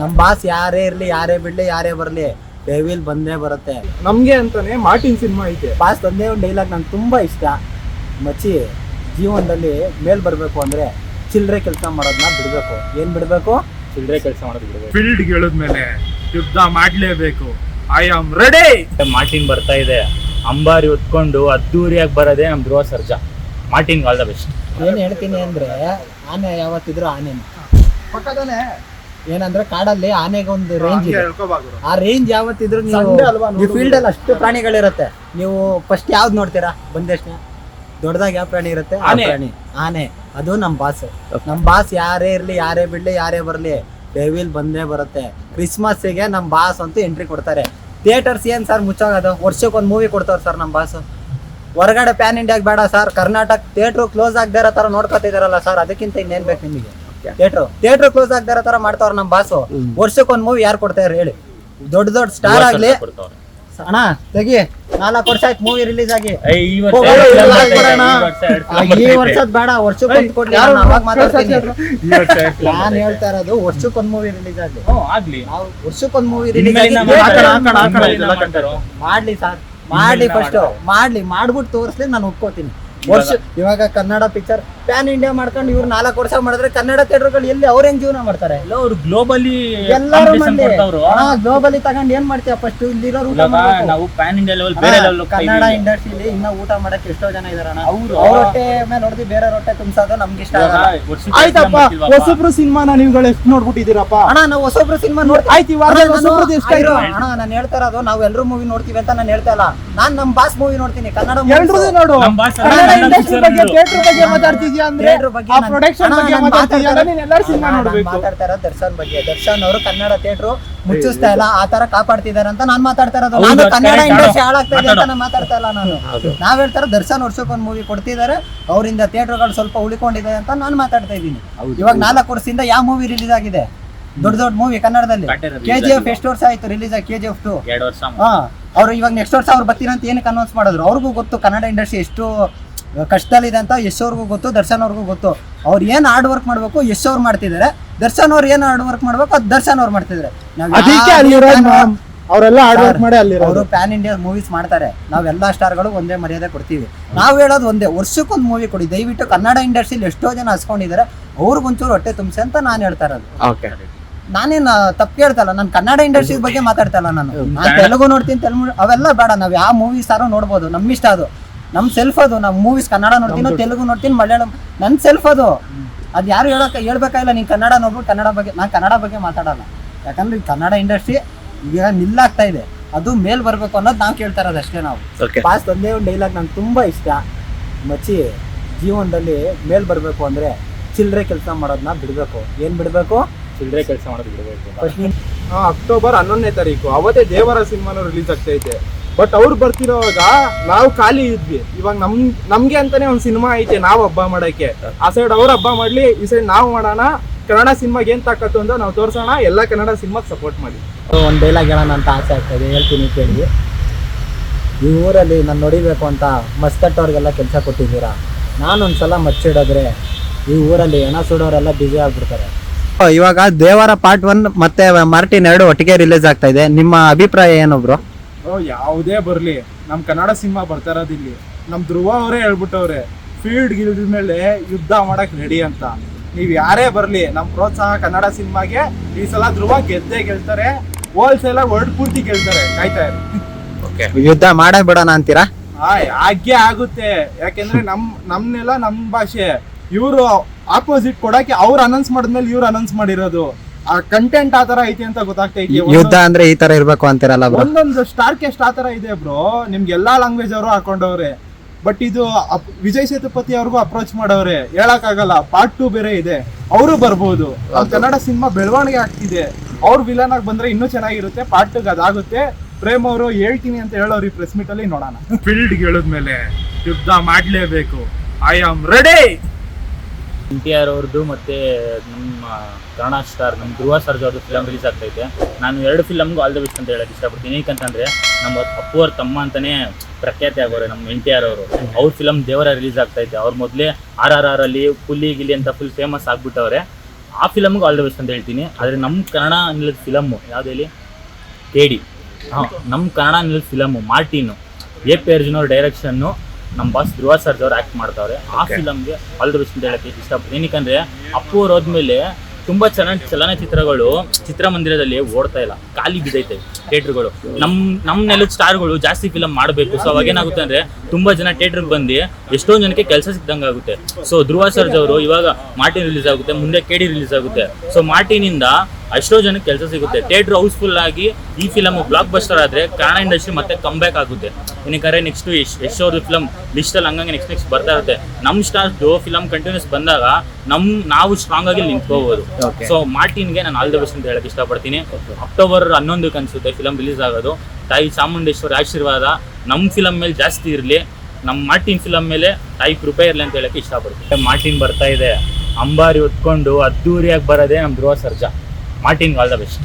ನಮ್ಮ ಬಾಸ್ ಯಾರೇ ಇರ್ಲಿ ಯಾರೇ ಬಿಡಲಿ ಯಾರೇ ಬರಲಿ ಡೆವಿಲ್ ಬಂದೇ ಬರುತ್ತೆ. ನಮಗೆ ಅಂತಾನೆ ಮಾರ್ಟಿನ್ ಸಿನಿಮಾ ಐತೆ. ಬಾಸ್ ತಂದೆ ಒಂದು ಡೈಲಾಗ್ ನಂಗೆ ತುಂಬಾ ಇಷ್ಟ. ಮಚ್ಚಿ ಜೀವನದಲ್ಲಿ ಮೇಲ್ ಬರಬೇಕು ಅಂದ್ರೆ ಚಿಲ್ಲರೆ ಕೆಲಸ ಮಾಡೋದನ್ನ ಬಿಡಬೇಕು. ಏನ್ ಬಿಡಬೇಕು? ಚಿಲ್ಲರೆ ಕೆಲಸ ಮಾಡೋದು ಬಿಡಬೇಕು. ಫೀಲ್ಡ್ ಗೆಳದ್ಮೇಲೆ ಯುದ್ಧ ಮಾಡ್ಲೇಬೇಕು. ಐ ಆಮ್ ರೆಡಿ ಮಾರ್ಟಿನ್ ಬರ್ತಾ ಇದೆ. ಅಂಬಾರಿ ಹೊತ್ಕೊಂಡು ಅದ್ದೂರಿಯಾಗಿ ಬರೋದೇ ನಮ್ Dhruva Sarja. Martin all the best ಏನ್ ಹೇಳ್ತೀನಿ ಅಂದ್ರೆ ಆನೆ ಯಾವತ್ತಿದ್ರು ಆನೆ ಏನಂದ್ರೆ ಕಾಡಲ್ಲಿ ಆನೆಗೆ ಒಂದು ರೇಂಜ್ ಇದೆ. ಆ ರೇಂಜ್ ಯಾವತ್ತಿದ್ರು ನೀವು ಫೀಲ್ಡ್ ಅಲ್ಲಿ ಅಷ್ಟು ಪ್ರಾಣಿಗಳಿರುತ್ತೆ. ನೀವು ಫಸ್ಟ್ ಯಾವ್ದು ನೋಡ್ತೀರಾ? ಬಂದಷ್ಟು ದೊಡ್ಡದಾಗಿ ಯಾವ ಪ್ರಾಣಿ ಇರುತ್ತೆ? ಆ ಆನೆ. ಪ್ರಾಣಿ. ಆನೆ. ಅದು ನಮ್ ಬಾಸ್ ನಮ್ ಬಾಸ್ ಯಾರೇ ಇರ್ಲಿ ಯಾರೇ ಬಿಡ್ಲಿ ಯಾರೇ ಬರ್ಲಿ ಡೆವಿಲ್ ಬಂದೇ ಬರುತ್ತೆ. ಕ್ರಿಸ್ಮಸ್ಸಿಗೆ ನಮ್ ಬಾಸ್ ಅಂತೂ ಎಂಟ್ರಿ ಕೊಡ್ತಾರೆ. ಥಿಯೇಟರ್ಸ್ ಏನ್ ಸರ್ ಮುಚ್ಚೋಗೋದು. ವರ್ಷಕ್ಕೆ ಒಂದು ಮೂವಿ ಕೊಡ್ತಾರೆ ಸರ್ ನಮ್ ಬಾಸ್ ಹೊರಗಡೆ ಪ್ಯಾನ್ ಇಂಡಿಯಾಗೆ ಬೇಡ ಸರ್ ಕರ್ನಾಟಕ ಥಿಯೇಟ್ರು ಕ್ಲೋಸ್ ಆಗದೆ ಇರೋ ತರ ನೋಡ್ಕೊತಿದಾರಲ್ಲ ಸರ್ ಅದಕ್ಕಿಂತ ಇನ್ನೇನ್ ಬೇಕು ನಿಮಗೆ? ಥಿಯೇಟ್ರು ಥಿಯೇಟರ್ ಕ್ಲೋಸ್ ಆಗ್ತಾ ಇರೋ ತರ ಮಾಡ್ತಾವ್ರ ನಮ್ ಬಾಸು. ವರ್ಷಕ್ಕೆ ಒಂದು ಮೂವಿ ಯಾರು ಕೊಡ್ತಾರೆ ಹೇಳಿ. ದೊಡ್ಡ ದೊಡ್ಡ ಸ್ಟಾರ್ ಆಗ್ಲಿ. ಅಣ್ಣ ತೆಗಿ. ನಾಲ್ಕು ವರ್ಷ ಆಯ್ತು ಮೂವಿ ರಿಲೀಸ್ ಆಗಿ. ಈ. ವರ್ಷದ್ ಬೇಡ ವರ್ಷಕ್ಕೆ ಒಂದು ಕೊಡ್ಲಿ ನಾನು ಅವಾಗ ಮಾತಾಡ್ತೀನಿ. ನಾನು ಹೇಳ್ತಾ ಇರೋದು ವರ್ಷಕ್ಕೊಂದ್ ಮೂವಿ ರಿಲೀಸ್ ಆಗ್ಲಿ. ಆಗ್ಲಿ ವರ್ಷಕ್ಕೊಂದ್ ಮೂವಿ ರಿಲೀಸ್? ಮಾಡ್ಲಿ ಸರ್ ಮಾಡ್ಲಿ ಫಸ್ಟ್ ಮಾಡ್ಲಿ. ಮಾಡ್ಬಿಟ್ಟು ತೋರಿಸ್ಲಿ ನಾನು ಒಪ್ಕೋತೀನಿ. ವರ್ಷ ಇವಾಗ ಕನ್ನಡ ಪಿಕ್ಚರ್ ಪ್ಯಾನ್ ಇಂಡಿಯಾ ಮಾಡ್ಕೊಂಡು ಇವ್ರು ನಾಲ್ಕು ವರ್ಷ ಮಾಡಿದ್ರೆ ಕನ್ನಡ ಥಿಯೇಟರ್ಗಳು ಎಲ್ಲಿ ಅವ್ರ ಹೆಂಗ್ ಜೀವನ ಮಾಡ್ತಾರೆ? ಎಲ್ಲ ಅವ್ರು ಗ್ಲೋಬಲಿ ಎಲ್ಲರೂ ಮಂದಿ. ಗ್ಲೋಬಲಿ ತಗೊಂಡ್ ಏನ್ ಮಾಡ್ತೀಯ ಫಸ್ಟ್ ಇಲ್ಲಿರೋ ಊಟ ನಾವು ಪ್ಯಾನ್ ಇಂಡಿಯಾ ಲೆವೆಲ್ ಬೇರೆ ಲೆವೆಲ್ ಕನ್ನಡ ಇಂಡಸ್ಟ್ರಿಲಿ ಇನ್ನ ಊಟ ಮಾಡಕ್ಕೆ ಎಷ್ಟೋ ಜನ ಇದಾರಣ ಅವ್ರು ಅವ್ರ ಹೊಟ್ಟೆ ಮೇಲೆ ಹೊಡೆದು ಬೇರೆ ಹೊಟ್ಟೆ ತುಂಬಿಸೋದು ನಮ್ಗೆ ಇಷ್ಟ ಆಯ್ತಪ್ಪ ಹೊಸಬ್ರು ಸಿನಿಮಾನ ನೀವುಗಳು ಎಷ್ಟು ನೋಡ್ಬಿಟ್ಟಿದ್ದೀರಪ್ಪ? ಅಣ್ಣ ನಾವು ಹೊಸಬ್ರು ಸಿನಿಮಾ ನೋಡ್ತೀವಿ. ಆಯ್ತು ಅಣ್ಣ ನಾನು ಹೇಳ್ತಾ ಇರೋದು ನಾವು ಎಲ್ರು ಮೂವಿ ನೋಡ್ತೀವಿ ಅಂತ ನಾನು ಹೇಳ್ತಾ ಇಲ್ಲ. ನಾನ್ ನಮ್ ಬಾಸ್ ಮೂವಿ ನೋಡ್ತೀನಿ ಕನ್ನಡ ನೋಡು. ಕನ್ನಡ ಇಂಡಸ್ಟ್ರಿ ಬಗ್ಗೆ. ಥಿಯೇಟರ್ ಬಗ್ಗೆ ಅಂದ್ರೆ ಥಿಯೇಟರ್ ಬಗ್ಗೆ ಆ ಪ್ರೊಡಕ್ಷನ್ ಬಗ್ಗೆ ನೀನ್ ಎಲ್ಲರೂ ಸಿನಿಮಾ ನೋಡ್ಬೇಕು. ಮಾತಾಡ್ತಾ ಇರೋದು ದರ್ಶನ್ ಬಗ್ಗೆ. ದರ್ಶನ್ ಅವರು ಕನ್ನಡ ಥಿಯೇಟರ್ ಮುಚ್ಚಿಸ್ತಾ ಇಲ್ಲ ಆ ತರ ಕಾಪಾಡ್ತಿದಾರೆ ಅಂತ ನಾನ್ ಮಾತಾಡ್ತಾ ಇರೋದು. ನಾನು ಕನ್ನಡ ಇಂಡಸ್ಟ್ರಿ ಹಾಳಾಗ್ತಾ ಇದೆ ಅಂತ ನಾನು ಮಾತಾಡ್ತಾ ಇಲ್ಲ ನಾನು. ನಾವ್ ಹೇಳ್ತಾರ ದರ್ಶನ್ ಒಂದ್ ಮೂವಿ ಕೊಡ್ತಿದ್ದಾರೆ. ಅವರಿಂದ ಥಿಯೇಟರ್ಗಳು ಸ್ವಲ್ಪ ಉಳಿಕೊಂಡಿದೆ ಅಂತ ನಾನು ಮಾತಾಡ್ತಾ ಇದ್ದೀನಿ. ಇವಾಗ ನಾಲ್ಕು ವರ್ಷದಿಂದ ಯಾವ ಮೂವಿ ರಿಲೀಸ್ ಆಗಿದೆ? ದೊಡ್ಡ ದೊಡ್ಡ ಮೂವಿ ಕನ್ನಡದಲ್ಲಿ. K G F. ಎಷ್ಟು ವರ್ಷ ಆಯ್ತು ರಿಲೀಸ್ ಆಗಿ? ಕೆ ಜಿ ಎಫ್ ಟು ಎರಡು ವರ್ಷ ಹಾ ಅವ್ರು ಇವಾಗ ನೆಕ್ಸ್ಟ್ ವರ್ಷ ಅವ್ರು ಬರ್ತೀರ ಅಂತ ಏನಕ್ಕೆ ಅನೌನ್ಸ್ ಮಾಡಿದ್ರು ಅವ್ರಿಗೂ ಗೊತ್ತು ಕನ್ನಡ ಇಂಡಸ್ಟ್ರಿ ಎಷ್ಟು ಕಷ್ಟದಲ್ಲಿದೆ ಅಂತ ಯಶ್ ಅವ್ರಿಗೂ ಗೊತ್ತು ದರ್ಶನ್ ಅವ್ರಿಗೂ ಗೊತ್ತು. ಅವ್ರು ಏನು ಹಾರ್ಡ್ ವರ್ಕ್ ಮಾಡಬೇಕು ಯಶ್ ಅವ್ರು ಮಾಡ್ತಿದ್ದಾರೆ. ದರ್ಶನ್ ಅವ್ರು ಏನು ಹಾರ್ಡ್ ವರ್ಕ್ ಮಾಡಬೇಕು ಅದು ದರ್ಶನ್ ಅವ್ರು ಮಾಡ್ತಿದ್ದಾರೆ. ಅದಕ್ಕೆ ಅಲ್ಲಿರೋದು ಮ್ಯಾಮ್ ಅವರೆಲ್ಲ ಹಾರ್ಡ್ ವರ್ಕ್ ಮಾಡಿ ಅವರು ಅಲ್ಲಿರೋದು ಪ್ಯಾನ್ ಇಂಡಿಯಾ ಮೂವೀಸ್ ಮಾಡ್ತಾರೆ ನಾವೆಲ್ಲ ಸ್ಟಾರ್ಗಳು ಒಂದೇ ಮರ್ಯಾದೆ ಕೊಡ್ತೀವಿ. ನಾವು ಹೇಳೋದು ಒಂದೇ ವರ್ಷಕ್ಕೊಂದು ಮೂವಿ ಕೊಡಿ. ದಯವಿಟ್ಟು ಕನ್ನಡ ಇಂಡಸ್ಟ್ರಿಯಲ್ಲಿ ಎಷ್ಟೋ ಜನ ಹಸ್ಕೊಂಡಿದ್ದಾರೆ ಅವ್ರಿಗೊಂಚೂರು ಹೊಟ್ಟೆ ತುಂಬಿಸಿ ಅಂತ ನಾನು ಹೇಳ್ತಾ ಇರೋದು. ಓಕೆ ನಾನೇನು ತಪ್ಪು ಹೇಳ್ತಲ್ಲ? ನಾನು ಕನ್ನಡ ಇಂಡಸ್ಟ್ರಿ ಬಗ್ಗೆ ಮಾತಾಡ್ತಲ್ಲ ನಾನು. ನಾನು ತೆಲುಗು ನೋಡ್ತೀನಿ ತೆಲುಗು ಅವೆಲ್ಲ ಬೇಡ. ನಾವು ಯಾವ ಮೂವೀಸ್ ಆರೋ ನೋಡ್ಬೋದು. ನಮ್ಮಿಷ್ಟ ಅದು. ನಮ್ಮ ಸೆಲ್ಫ್ ಅದು ನಾವು ಮೂವೀಸ್ ಕನ್ನಡ ನೋಡ್ತೀನಿ ತೆಲುಗು ನೋಡ್ತೀನಿ ಮಲಯಾಳಂ ನನ್ನ ಸೆಲ್ಫ್ ಅದು. ಅದು ಯಾರು ಹೇಳಕ್ ಹೇಳ್ಬೇಕಾಗಿಲ್ಲ ನೀನು ಕನ್ನಡ ನೋಡ್ಬಿಟ್ಟು ಕನ್ನಡ ಬಗ್ಗೆ ನಾನು ಕನ್ನಡ ಬಗ್ಗೆ ಮಾತಾಡಲ್ಲ. ಯಾಕಂದ್ರೆ ಈ ಕನ್ನಡ ಇಂಡಸ್ಟ್ರಿ ಈಗ ನಿಲ್ಲಾಗ್ತಾ ಇದೆ. ಅದು ಮೇಲ್ ಬರಬೇಕು ಅನ್ನೋದು ನಾವು ಕೇಳ್ತಾ ಇರೋದು ಅಷ್ಟೇ ನಾವು. ಓಕೆ ಪಾಸ್ಟ್ ಒಂದೇ ಒಂದು ಡೈಲಾಗ್ ನಂಗೆ ತುಂಬಾ ಇಷ್ಟ. ಮಚ್ಚಿ ಜೀವನದಲ್ಲಿ ಮೇಲ್ ಬರಬೇಕು ಅಂದ್ರೆ ಚಿಲ್ಲರೆ ಕೆಲಸ ಮಾಡೋದನ್ನ ಬಿಡಬೇಕು. ಏನು ಬಿಡಬೇಕು? ಚಿಲ್ಲರೆ ಕೆಲಸ ಮಾಡೋದು ಬಿಡಬೇಕು. ಅಕ್ಟೋಬರ್ ಹನ್ನೊಂದನೇ ತಾರೀಕು. ಅವತ್ತೇ ದೇವರ ಸಿನಿಮಾನು ರಿಲೀಸ್ ಆಗ್ತೈತೆ ಬಟ್ ಅವ್ರು ಬರ್ತಿರೋವಾಗ ನಾವು ಖಾಲಿ ಇದ್ವಿ. ಇವಾಗ ನಮ್ ನಮ್ಗೆ ಅಂತಾನೆ ಒಂದ್ ಸಿನಿಮಾ ಐತೆ ನಾವು ಹಬ್ಬ ಮಾಡಕ್ಕೆ. ಆ ಸೈಡ್ ಅವ್ರ ಹಬ್ಬ ಮಾಡ್ಲಿ ಈ ಸೈಡ್ ನಾವು ಮಾಡೋಣ. ಕನ್ನಡ ಸಿನಿಮಾಗೆ ಏನ್ ತಾಕತ್ತು ಅಂತ ನಾವು ತೋರ್ಸೋಣ. ಎಲ್ಲ ಕನ್ನಡ ಸಿನಿಮಾಗೆ ಸಪೋರ್ಟ್ ಮಾಡಿ. ಒಂದು ಡೈಲಾಗ್ ಹೇಳೋಣ ಅಂತ ಆಸೆ ಆಗ್ತದೆ. ಹೇಳ್ತೀನಿ ಕೇಳಿ. ಈ ಊರಲ್ಲಿ ನಾನು ನೋಡಿಬೇಕು ಅಂತ ಮಸ್ಕಟ್ಟವ್ರಿಗೆಲ್ಲ ಕೆಲಸ ಕೊಟ್ಟಿದ್ದೀರಾ? ನಾನೊಂದ್ಸಲ ಮಚ್ಚಿಡೋದ್ರೆ ಈ ಊರಲ್ಲಿ ಹೆಣ ಸುಡೋರೆಲ್ಲ ಬ್ಯುಸಿ ಆಗ್ಬಿಡ್ತಾರೆ. ಇವಾಗ ದೇವರ ಪಾರ್ಟ್ ಒನ್ ಮತ್ತೆ ಮಾರ್ಟಿನ್ ಎರಡು ಒಟ್ಟಿಗೆ ರಿಲೀಸ್ ಆಗ್ತಾ ಇದೆ. ನಿಮ್ಮ ಅಭಿಪ್ರಾಯ ಏನು ಬ್ರೋ ಯಾವುದೇ ಬರಲಿ. ನಮ್ ಕನ್ನಡ ಸಿನಿಮಾ ಬರ್ತಾ ಇರೋದು ಇಲ್ಲಿ. ನಮ್ಮ ಧ್ರುವ ಅವರೇ ಹೇಳ್ಬಿಟ್ಟವ್ರೆ ಫೀಲ್ಡ್ ಗಿಲ್ಡ್ ಮೇಲೆ ಯುದ್ಧ ಮಾಡಕ್ ರೆಡಿ ಅಂತ. ನೀವು ಯಾರೇ ಬರಲಿ ನಮ್ ಪ್ರೋತ್ಸಾಹ ಕನ್ನಡ ಸಿನಿಮಾಗೆ. ಈ ಸಲ ಧ್ರುವ ಗೆದ್ದೇ ಗೆಲ್ತಾರೆ ಹೋಲ್ಸೇಲ್ ವರ್ಲ್ಡ್ ಪೂರ್ತಿ ಕೇಳ್ತಾರೆ. ಕಾಯ್ತಾ ಇರಿ. ಯುದ್ಧ ಮಾಡೇ ಬಿಡೋಣ ಅಂತೀರಾ? ಹಾ ಹಾಗೆ ಆಗುತ್ತೆ. ಯಾಕೆಂದ್ರೆ ನಮ್ ನಮ್ನೆಲ್ಲ ನಮ್ ಭಾಷೆ. ಇವರು ಆಪೋಸಿಟ್ ಕೊಡಕ್ಕೆ ಅವ್ರು ಅನೌನ್ಸ್ ಮಾಡಿದ್ಮೇಲೆ ಇವ್ರು ಅನೌನ್ಸ್ ಮಾಡಿರೋದು. ಆ ಕಂಟೆಂಟ್ ಆ ತರ ಐತಿ ಅಂತ ಗೊತ್ತಾಗ್ತೈತಿ ಯುದ್ಧ ಅಂದ್ರೆ ಈ ತರ ಇರ್ಬೇಕು ಅಂತಿರಲ್ಲ ಬ್ರೋ ಒಂದೊಂದು ಸ್ಟಾರ್ ಕೆಸ್ಟ್ ಆ ತರ ಇದೆ ಬ್ರೋ ನಿಮ್ಗೆ ಎಲ್ಲಾ ಲ್ಯಾಂಗ್ವೇಜ್ ಅವರು ಹಾಕೊಂಡವ್ರೆ. ಬಟ್ ಇದು ವಿಜಯ್ ಸೇತುಪತಿ ಅವ್ರಿಗೂ ಅಪ್ರೋಚ್ ಮಾಡವ್ರೆ. ಹೇಳಕ್ ಆಗಲ್ಲ ಪಾರ್ಟ್ ಟೂ ಬೇರೆ ಇದೆ. ಅವರು ಬರ್ಬೋದು. ಕನ್ನಡ ಸಿನಿಮಾ ಬೆಳವಣಿಗೆ ಆಗ್ತಿದೆ. ಅವ್ರ ವಿಲನ್ ಆಗಿ ಬಂದ್ರೆ ಇನ್ನೂ ಚೆನ್ನಾಗಿರುತ್ತೆ. Part two ಅದಾಗುತ್ತೆ. ಪ್ರೇಮ್ ಅವರು ಹೇಳ್ತೀನಿ ಅಂತ ಹೇಳೋರು ಈ ಪ್ರೆಸ್ ಮೀಟ್ ಅಲ್ಲಿ ನೋಡೋಣ. ಫೀಲ್ಡ್ ಹೇಳದ್ಮೇಲೆ ಯುದ್ಧ ಮಾಡ್ಲೇಬೇಕು. I am ready N T R ಅವ್ರದ್ದು ಮತ್ತು ನಮ್ಮ ಕನ್ನಡ ಸ್ಟಾರ್ ನಮ್ಮ ಧ್ರುವ ಸರ್ಜ್ ಅವ್ರದ್ದು ಫಿಲಮ್ ರಿಲೀಸ್ ಆಗ್ತೈತೆ ನಾನು ಎರಡು ಫಿಲಮ್ಗೂ ಆಲ್ ದ ಬೆಸ್ಟ್ ಅಂತ ಹೇಳಕ್ಕೆ ಇಷ್ಟಪಡ್ತೀನಿ. ಏಕಂತಂದರೆ ನಮ್ಮ ಅಪ್ಪು ಅವ್ರ ತಮ್ಮ ಅಂತಲೇ ಪ್ರಖ್ಯಾತಿ ಆಗೋರು ನಮ್ಮ ಎನ್ ಟಿ ಆರ್ ಅವರು. ಅವ್ರ ಫಿಲಮ್ ದೇವರ ರಿಲೀಸ್ ಆಗ್ತೈತೆ ಅವ್ರ ಮೊದಲೇ ಆರ್ ಆರ್ ಆರ್ ಅಲ್ಲಿ ಪುಲಿ ಗಿಲಿ ಅಂತ ಫುಲ್ ಫೇಮಸ್ ಆಗಿಬಿಟ್ಟವ್ರೆ. ಆ ಫಿಲಮ್ಗೂ ಆಲ್ ದ ಬೆಸ್ಟ್ ಅಂತ ಹೇಳ್ತೀನಿ. ಆದರೆ ನಮ್ಮ ಕನ್ನಡ ನಿಲ್ಲದ ಫಿಲಮ್ಮು ಯಾವ್ದು ಹೇಳಿ? ಕೆ ಡಿ ಹಾಂ, ನಮ್ಮ Kannada ನಿಲ್ಲದ film Martin A P Arjun ಅವ್ರ ಡೈರೆಕ್ಷನ್ನು ನಮ್ಮ ಬಾಸ್ ಧ್ರುವ ಸರ್ಜ್ ಅವ್ರು ಆ್ಯಕ್ಟ್ ಮಾಡ್ತಾವ್ರೆ. ಆ ಫಿಲಮ್ಗೆ ಆಲ್ ದ ಬೆಸ್ಟ್ ಅಂತ ಹೇಳಕ್ಕೆ ಇಷ್ಟಪಡ್ತೀನಿ ಏನಕ್ಕಂದ್ರೆ ಅಪ್ಪು ಅವ್ರು ಹೋದ್ಮೇಲೆ ತುಂಬಾ ಚೆನ್ನಾಗಿ ಚಲನಚಿತ್ರಗಳು ಚಿತ್ರಮಂದಿರದಲ್ಲಿ ಓಡ್ತಾ ಇಲ್ಲ. ಖಾಲಿ ಬಿದ್ದೈತೆ ಥಿಯೇಟ್ರ್ಗಳು. ನಮ್ ನಮ್ ನೆಲದ ಸ್ಟಾರ್ಗಳು ಜಾಸ್ತಿ ಫಿಲಮ್ ಮಾಡಬೇಕು. ಸೊ ಅವಾಗ ಏನಾಗುತ್ತೆ ಅಂದ್ರೆ ತುಂಬಾ ಜನ ಥಿಯೇಟ್ರಿಗೆ ಬಂದು ಎಷ್ಟೋ ಜನಕ್ಕೆ ಕೆಲಸ ಸಿಕ್ಕಂಗೆ ಆಗುತ್ತೆ. ಸೊ ಧ್ರುವ ಸರ್ಜ್ ಅವರು ಇವಾಗ ಮಾರ್ಟಿನ್ ರಿಲೀಸ್ ಆಗುತ್ತೆ ಮುಂದೆ ಕೆಡಿ ರಿಲೀಸ್ ಆಗುತ್ತೆ. ಸೊ ಮಾರ್ಟಿನಿಂದ ಎಷ್ಟೋ ಜನಕ್ಕೆ ಕೆಲಸ ಸಿಗುತ್ತೆ. ಥಿಯೇಟ್ರ್ ಹೌಸ್ಫುಲ್ ಆಗಿ ಈ ಫಿಲಮ್ ಬ್ಲಾಕ್ ಬಸ್ಟರ್ ಆದ್ರೆ ಕನ್ನಡ ಇಂಡಸ್ಟ್ರಿ ಮತ್ತೆ ಕಮ್ಬ್ಯಾಕ್ ಆಗುತ್ತೆ. ಏನಕ್ಕೆ ನೆಕ್ಸ್ಟ್ ಎಷ್ಟೋ ಅವ್ರದ್ದು ಫಿಲಮ್ ಲಿಸ್ಟಲ್ಲಿ ಹಂಗಂಗೆ ನೆಕ್ಸ್ಟ್ ನೆಕ್ಸ್ಟ್ ಬರ್ತಾ ಇರುತ್ತೆ. ನಮ್ಮ ಜೋ ಫಿಲಮ್ ಕಂಟಿನ್ಯೂಸ್ ಬಂದಾಗ ನಮ್ ನಾವು ಸ್ಟ್ರಾಂಗ್ ಆಗಿ ನಿಂತ್ಕೋಬಹುದು. ಸೊ ಮಾರ್ಟಿನ್ಗೆ ನಾನು ಆಲ್ ದ ಬೆಸ್ಟ್ ಅಂತ ಹೇಳಕ್ ಇಷ್ಟಪಡ್ತೀನಿ. ಅಕ್ಟೋಬರ್ ಹನ್ನೊಂದಕ್ಕೆ ಅನ್ಸುತ್ತೆ ಫಿಲಮ್ ರಿಲೀಸ್ ಆಗೋದು. ತಾಯಿ ಚಾಮುಂಡೇಶ್ವರಿ ಆಶೀರ್ವಾದ ನಮ್ಮ ಫಿಲಮ್ ಮೇಲೆ ಜಾಸ್ತಿ ಇರಲಿ. ನಮ್ಮ ಮಾರ್ಟಿನ್ ಫಿಲಮ್ ಮೇಲೆ ತಾಯಿ ಕೃಪೆ ಇರಲಿ ಅಂತ ಹೇಳಕ್ಕೆ ಇಷ್ಟಪಡ್ತೀನಿ. ಮಾರ್ಟಿನ್ ಬರ್ತಾ ಇದೆ. ಅಂಬಾರಿ ಹೊತ್ಕೊಂಡು ಅದ್ದೂರಿಯಾಗಿ ಬರೋದೇ ನಮ್ಮ ಧ್ರುವ ಸರ್ಜಾ. ಮಾರ್ಟಿನ್ಗೆ ಆಲ್ ದ ಬೆಸ್ಟ್